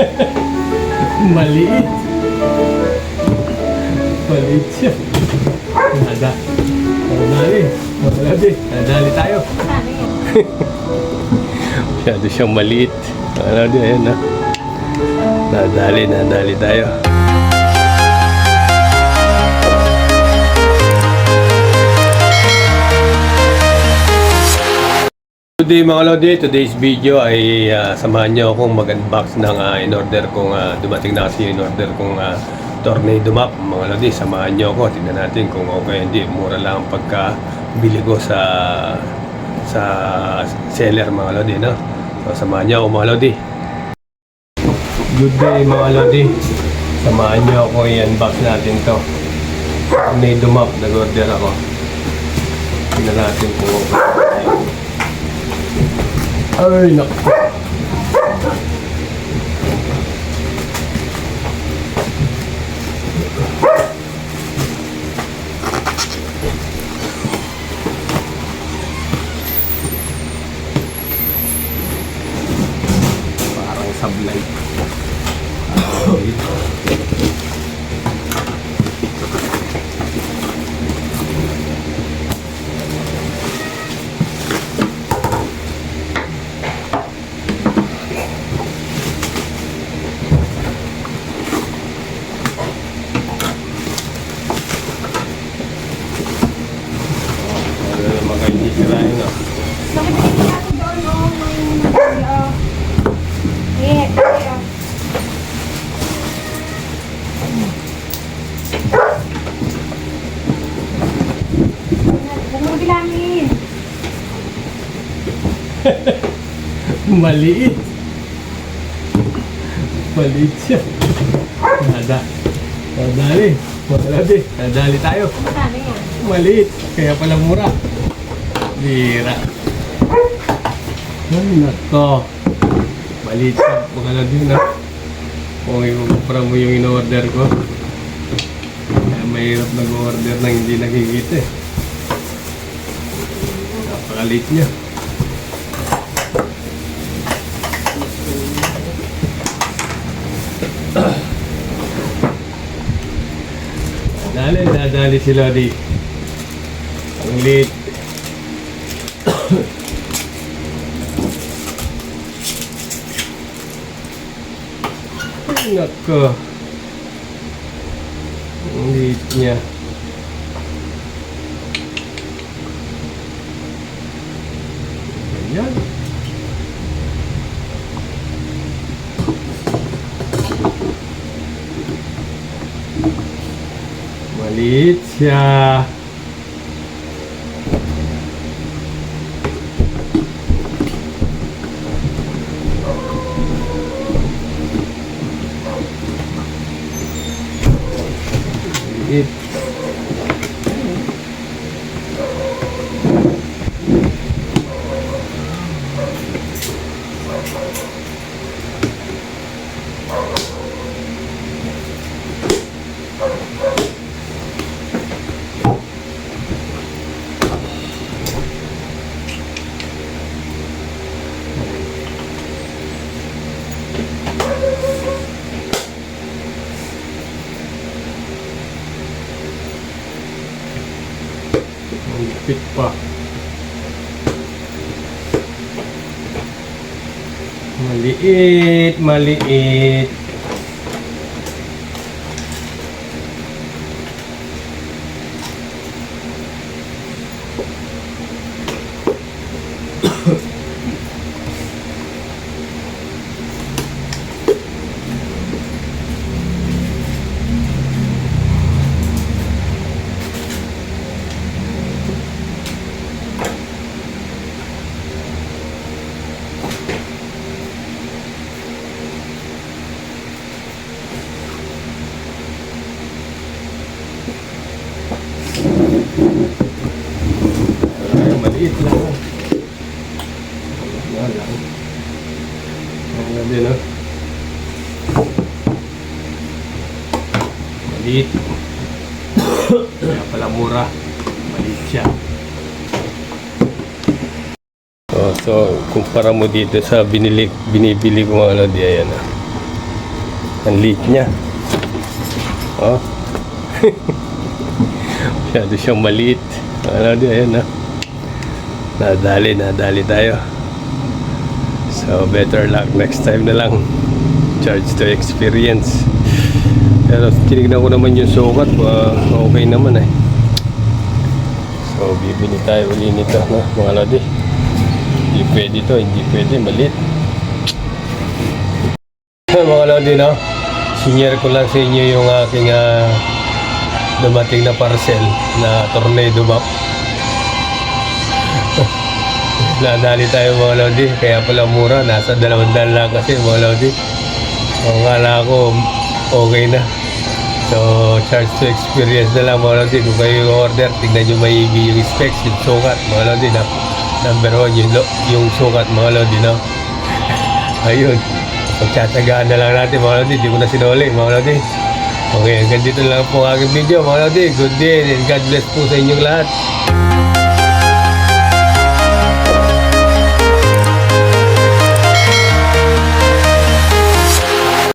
Maliit. Maliit siya. Nada. Nadali. Nadali. Nadali tayo. Masyado siyang maliit. Ano din, ayan na. Nadali, nadali tayo. Today mga Lodi, today's video ay ah, samahan niyo akong mag-unbox ng ah, in-order kong ah, dumating na kasi in-order kong ah, tornado map. Mga Lodi, samahan niyo ako. Tingnan natin kung okay hindi. Mura lang ang pagkabili ko sa sa seller mga Lodi, no? So, samahan niyo ako mga Lodi. Good day mga Lodi. Samahan niyo ako i-unbox natin to. Tornado map, nag-order ako. Tingnan natin kung okay. Ay, naku. Parang sablay. Parang. Ano naman kayo hindi sirain, no? Nakibigay niya ako doon, oh. May oh. Eh, eh, oh. Huwag mo bilangin. Maliit. Maliit siya. Nada. Nadali. Nadali. Nadali tayo. Magkano yan? Maliit. Kaya pala mura. Bira. Ay, nako. Maliit siya. Baka na din, ha? Kung ikukumpara mo yung in-order ko. Kaya mahirap nag-order na hindi nakikita, eh. Napakaliit niya. Dali, dadali si Lodi. Ang liit. Ay, Nako. Ang liit niya. Ayan. Maliit siya. Lupit pa. Maliit, maliit. Ay, maliit lang. Yan lang. Yan din, no? Maliit. Kaya pala mura. Maliit siya. So, so, kumpara mo dito sa binili, binibili ko mga lodi, ayan ah. Ang liit niya. Oh. Masyado siyang maliit. Ano di, ayan na. Nadali, nadali tayo. So, better luck next time na lang. Charge to experience. Pero tinignan ko naman yung sukat, uh, okay naman eh. So, bibili tayo uli nito, no, mga lodi. Hindi pwede to, hindi pwede, malit. mga lodi, no? Senior ko lang sa inyo yung aking ah, dumating na parcel na tornado map. Nadali tayo mga lodi, kaya pala mura, nasa dalawang daan lang kasi mga lodi. Ang kala ko, okay na. So, charge to experience na lang mga lodi. Kung kayo order, tignan nyo maigi yung specs, yung sukat mga lodi na. Number one, yung, yung sukat mga lodi na. Ayun. Pagtsatsagaan na lang natin mga lodi. Hindi ko na sinuli mga lodi. Okay, hanggang dito lang po ang aking video mga lodi. Good day and God bless po sa inyong lahat.